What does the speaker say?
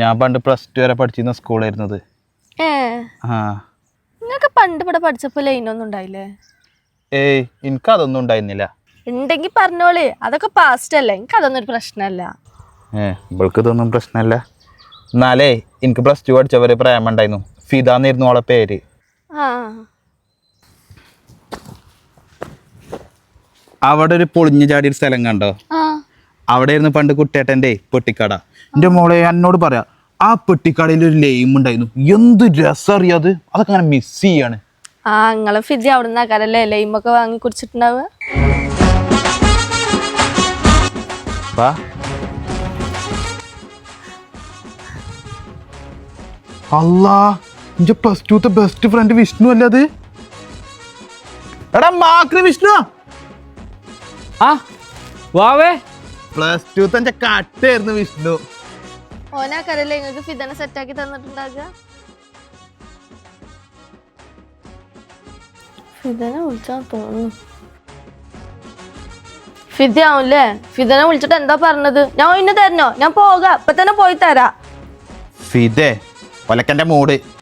ഞാൻ പണ്ട് plus two വരെ പഠിച്ചിരുന്ന സ്കൂളായിരുന്നത് ആ. നിങ്ങൾക്ക് പണ്ട് ഇവിടെ പഠിച്ചപ്പോൾ ലൈനൊന്നും ഉണ്ടായില്ലേ? ഏയ് എനിക്കതൊന്നും ഉണ്ടായിരുന്നില്ല. ഉണ്ടെങ്കിൽ പറഞ്ഞോളി. അതൊക്കെ പാസ്റ്റ് അല്ലേ? എനിക്ക് അതൊന്നും ഒരു പ്രശ്നമല്ല. ഏ ഇവൾക്ക് ഇതൊന്നും പ്രശ്നമല്ല. എന്നാലേ എനിക്ക് പ്ലസ് ടു പഠിച്ചവരെ പ്രേമം ഉണ്ടായിരുന്നു. ഫിദാന്നിരുന്നു അവളെ പേര്. ആ. അവിടെ ഒരു പൊളിഞ്ഞു ചാടിയ സ്ഥലം കണ്ടോ? ആ. അവിടെ ഇരുന്ന് പണ്ട് കുട്ടിയേട്ടന്റെ പെട്ടിക്കട. എന്റെ മോളെ എന്നോട് പറയാം ആ പെട്ടിക്കടയിൽ ഒരു ലെയിം ഉണ്ടായിരുന്നു. എന്ത് രസം അറിയാത്? അതൊക്കെ അങ്ങനെ മിസ് ചെയ്യാണ്. ആ നിങ്ങളെ ഫിജി അവിടെ നിന്നാക്കാരല്ലേ ലൈമൊക്കെ വാങ്ങി കുടിച്ചിട്ടുണ്ടാവുക? വാ അല്ലാ എന്റെ പ്ലസ് ടുത്തെ ബെസ്റ്റ് ഫ്രണ്ട് വിഷ്ണു അല്ലേ അത്? എടാ മാക്രി വിഷ്ണു ആ വാവേ. പ്ലസ് ടു തന്റെ കട്ടായിരുന്നു വിഷ്ണു. കരല്ലേ നിങ്ങൾക്ക് ഫിദനെ സെറ്റാക്കി തന്നിട്ടുണ്ടാകുക ഫിദനെ വിളിച്ചാ തോന്നുന്നു. ഫിദ ഫിദനെ വിളിച്ചിട്ട് എന്താ പറഞ്ഞത്? ഞാൻ ഇന്ന് തരണോ? ഞാൻ പോകാം. ഇപ്പൊ തന്നെ പോയി തരാം. ഫിദേ ഒലക്കന്റെ മൂട്.